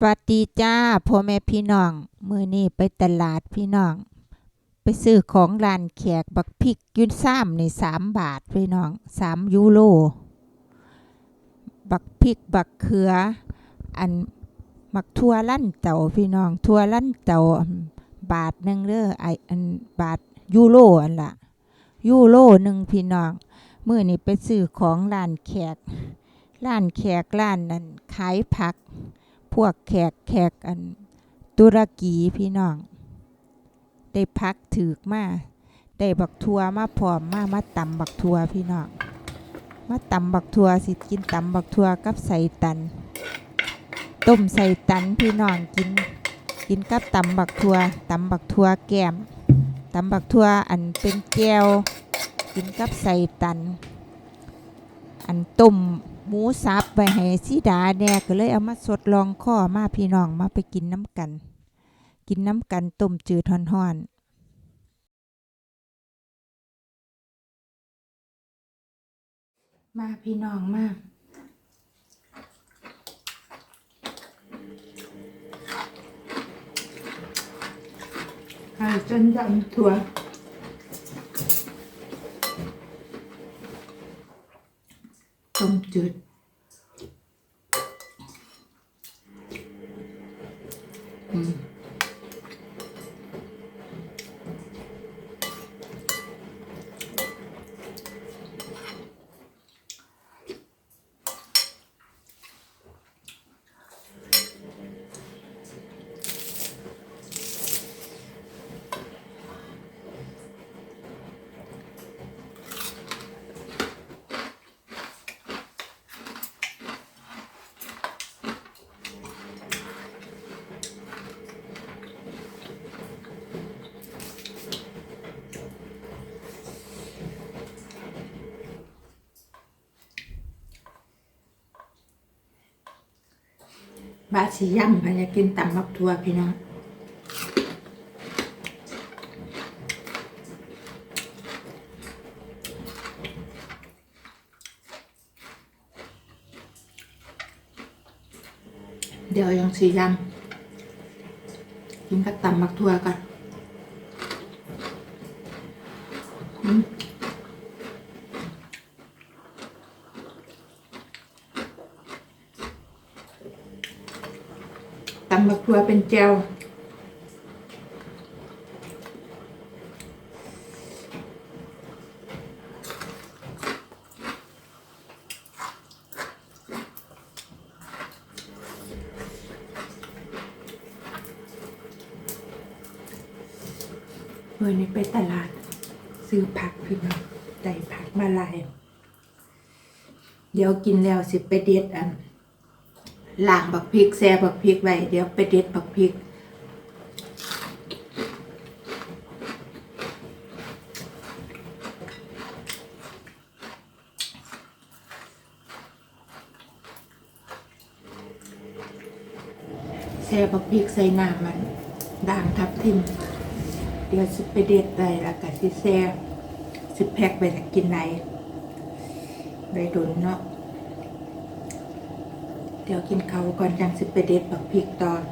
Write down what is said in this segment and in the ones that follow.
สวัสดีจ้าพ่อแม่พี่น้อง มือนี้ไปตลาดพี่น้อง ไปซื้อของร้านแขกบักพริกอยืนซ้ำในสามบาทพี่น้องสามยูโรบักพริกบักเขือ อันมักทั่วลั่นเต่าพี่น้องทั่วลั่นเต่าบาทหนึ่งเด้อไออันบาทยูโรอันละยูโรหนึ่งพี่น้องมื้อนี้ไปซื้อของร้านแขกร้านแขกร้านนั้นขายผัก วกแขกแขกอันตุรกีพี่น้อง ได้พักถือกมาได้บักทัวมาพร้อมมามาตำบักทัวพี่น้องมาตำบักทัวสิกินตำบักทัวกับใส่ตัน ต้มใส่ตันพี่น้องกิน กินกับตำบักทัวตำบักทัวแก้มตำบักทัวอันเป็นแก้วกินกับใส่ตัน อันต้ม หมูสับไปให้สีดาแหน่ก็เลยเอามาสดลองข้อมาพี่น้องมาไปกินน้ำกัน กินน้ำกันต้มจืดห่อนๆมาพี่น้องมาจนดำถั่ว ต้มจืดอืม บาสีย่ำไปอยากกินตำบักถั่วพี่น้องเดี๋ยวยังสีย่ำกินกับตำบักถั่วกันอืม ตำบักถั่วเป็นแจวเมื่อนี้ไปตลาด ซื้อผักพี่น้องได้ผักมาลาย เดี๋ยวกินแล้วสิไปเด็ดอัน ล้างบักพริกแซ่บักพริกไว้เดี๋ยวไปเด็ดบักพริกแซ่บักพริกใส่น้ำมันด่างทับทิม เดี๋ยวสิไปเด็ดไปแล้วก็สิแซ่สิแพ็คไปแล้วกินไหนไปดุนเนาะ ดี๋ยวกินเขาวก่อนจังสิไปเด็ดบักพริกตอน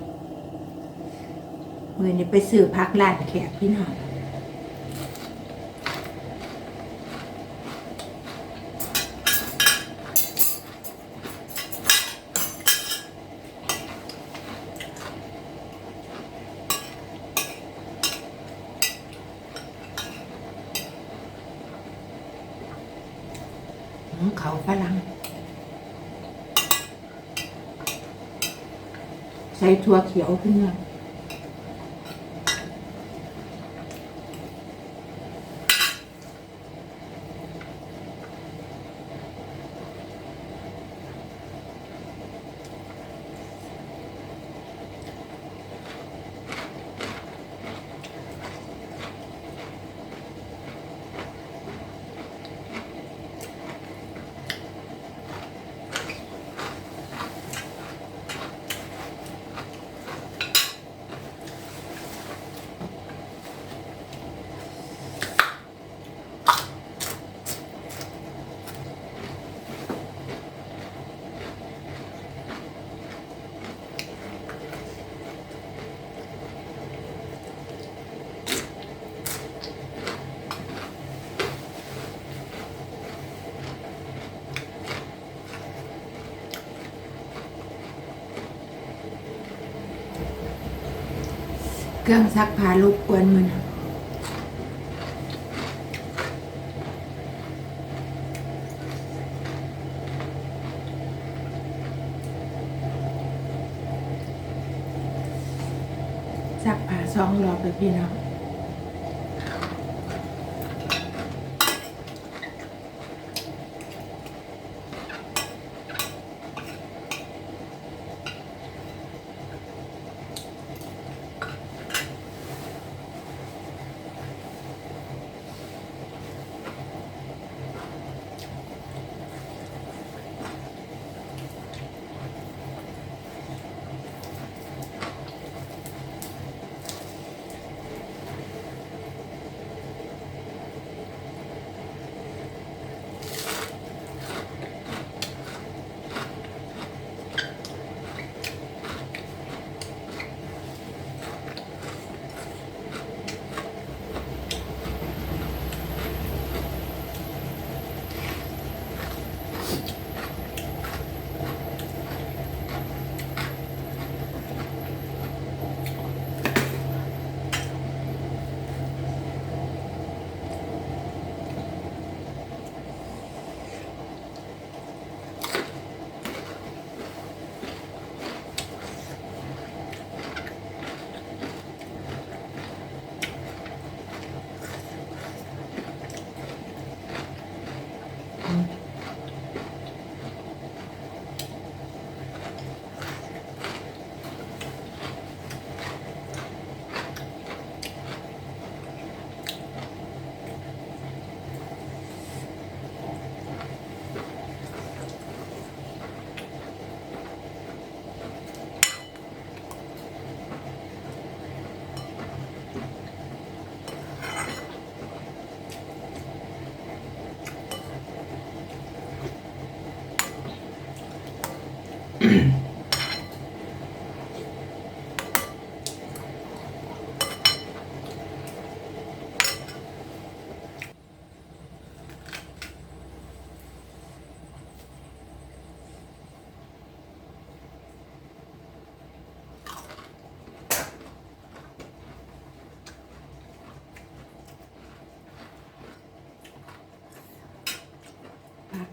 มือนี้ไปซื้อพักร้านแขกพี่น้องอืมเขาฝรั่ง ใส่ถั่วเขียวขึ้นมา เครื่องซักผ้าลบกวนมันซักผ้าสองรอบเลยพี่น้อง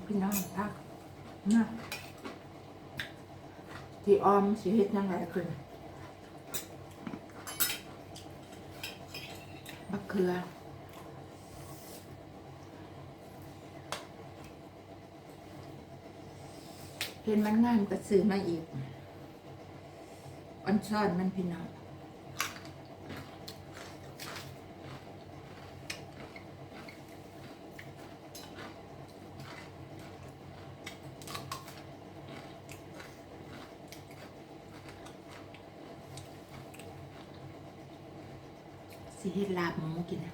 พี่น้องพักนะที่ออมสิเฮ็ดยังไงขึ้นมะเขือเห็นมันงามก็ซื้อมาอีกอันซ่อนมันพี่น้อง สิเฮ็ดลาบหมูกินนะ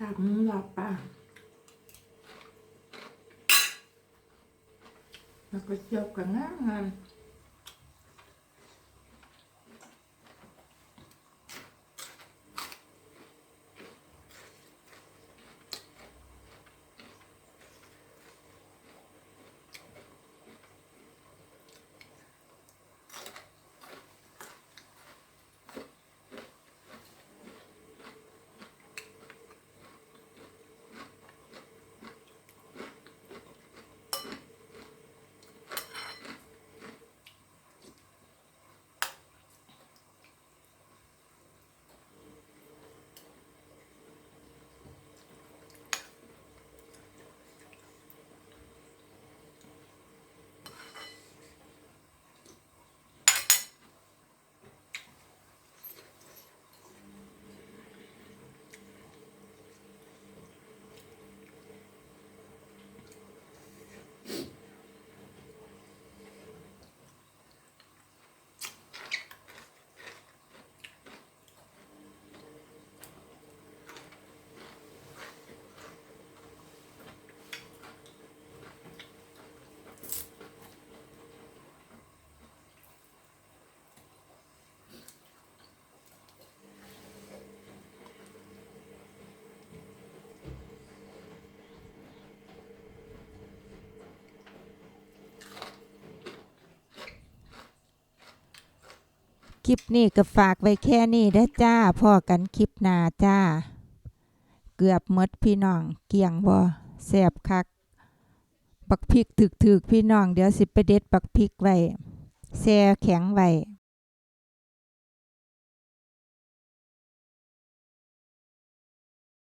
ลาบหมูลาบปลาแล้วก็เจียวกับงามงาม คลิปนี้ก็ฝากไว้แค่นี้ได้จ้าพ่อกันคลิปหน้าจ้า เกือบมดพี่น้องเกี่ยงบ่แสบคักบักพริกถึกถึกพี่น้อง เดี๋ยวสิไปเด็ดบักพริกไว้แช่แข็งไว้